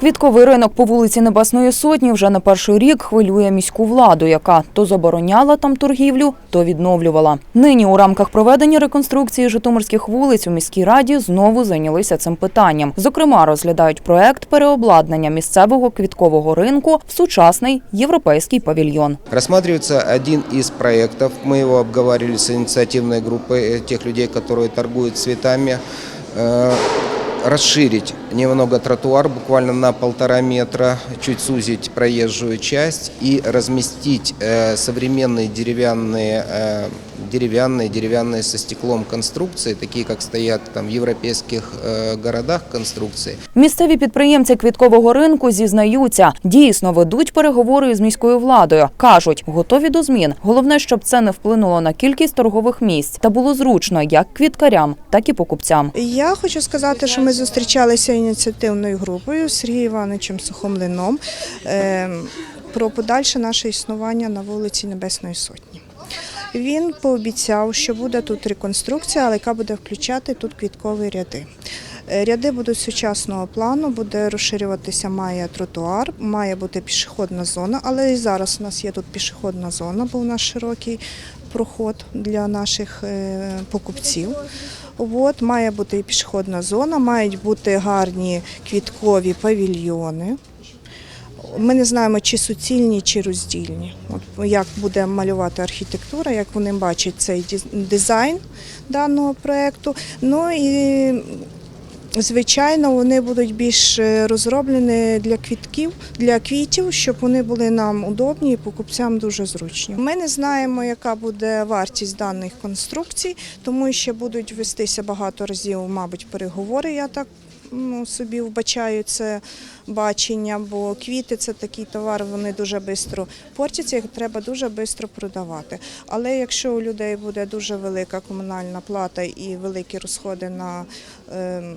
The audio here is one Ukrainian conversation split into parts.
Квітковий ринок по вулиці Небесної Сотні вже не перший рік хвилює міську владу, яка то забороняла там торгівлю, то відновлювала. Нині у рамках проведення реконструкції житомирських вулиць у міській раді знову зайнялися цим питанням. Зокрема, розглядають проект переобладнання місцевого квіткового ринку в сучасний європейський павільйон. Рассматривается один из проектов. Мы его обговаривали с инициативной группой э, тех людей, которые торгуют цветами. Э, Расширить немного тротуар, буквально на полтора метра, чуть сузить проезжую часть и разместить э, современные деревянные, э, деревянные, деревянные со стеклом конструкции, такие как стоят там, в европейских э, городах конструкции. Місцеві підприємці квіткового ринку зізнаються, дійсно ведуть переговори з міською владою. кажуть, готові до змін. Головне, щоб це не вплинуло на кількість торгових місць та було зручно як квіткарям, так і покупцям. Я хочу сказати, що ми зустрічалися ініціативною групою Сергієм Івановичем Сухомлином ем, про подальше наше існування на вулиці Небесної Сотні. Він пообіцяв, що буде тут реконструкція, але яка буде включати тут квіткові ряди. Е, Ряди будуть сучасного плану, буде розширюватися має тротуар, має бути пішохідна зона, але і зараз у нас є тут пішохідна зона, бо у нас широкий проход для наших е, покупців. От, має бути і пішохідна зона, мають бути гарні квіткові павільйони. Ми не знаємо, чи суцільні, чи роздільні. От як буде малювати архітектура, як вони бачать цей дизайн даного проєкту. Ну і звичайно, вони будуть більш е, розроблені для квітків, для квітів, щоб вони були нам удобні і покупцям дуже зручні. Ми не знаємо, яка буде вартість даних конструкцій, тому що будуть вестися багато разів, мабуть, переговори. Я так ну, собі вбачаю це бачення, бо квіти це такий товар, вони дуже швидко портяться, їх треба дуже швидко продавати. Але якщо у людей буде дуже велика комунальна плата і великі розходи на ем,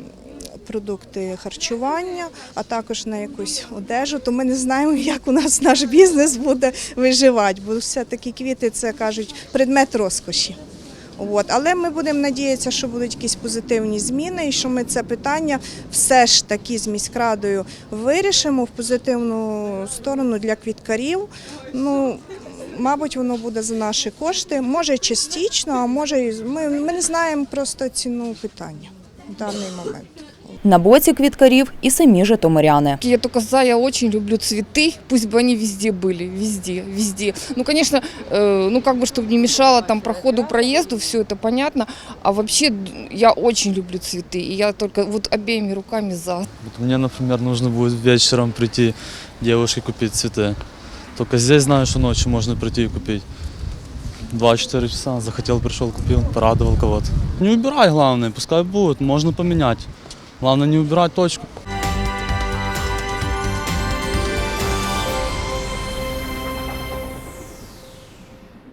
продукти харчування, а також на якусь одежу, то ми не знаємо, як у нас наш бізнес буде виживати, бо все-таки квіти це кажуть предмет розкоші. От. Але ми будемо надіятися, що будуть якісь позитивні зміни і що ми це питання все ж таки з міськрадою вирішимо в позитивну сторону для квіткарів. Ну, мабуть, воно буде за наші кошти. Може частично, а може ми, ми не знаємо просто ціну питання в даний момент. На боці квіткарів і самі житомиряни. Я только за, я очень люблю цветы, пусть бы они везде были, везде, везде. Ну, конечно, э, ну, как бы, чтобы не мешало там проходу, проезду, все это понятно. А вообще, д- я очень люблю цветы, и я только вот обеими руками за. Вот мне, например, нужно будет вечером прийти девушке купить цветы. Только здесь знаю, что ночью можно прийти и купить. 2-4 часа, захотел, пришел, купил, порадовал кого-то. Не убирай, главное, пускай будет, можно поменять. Главное не убирать точку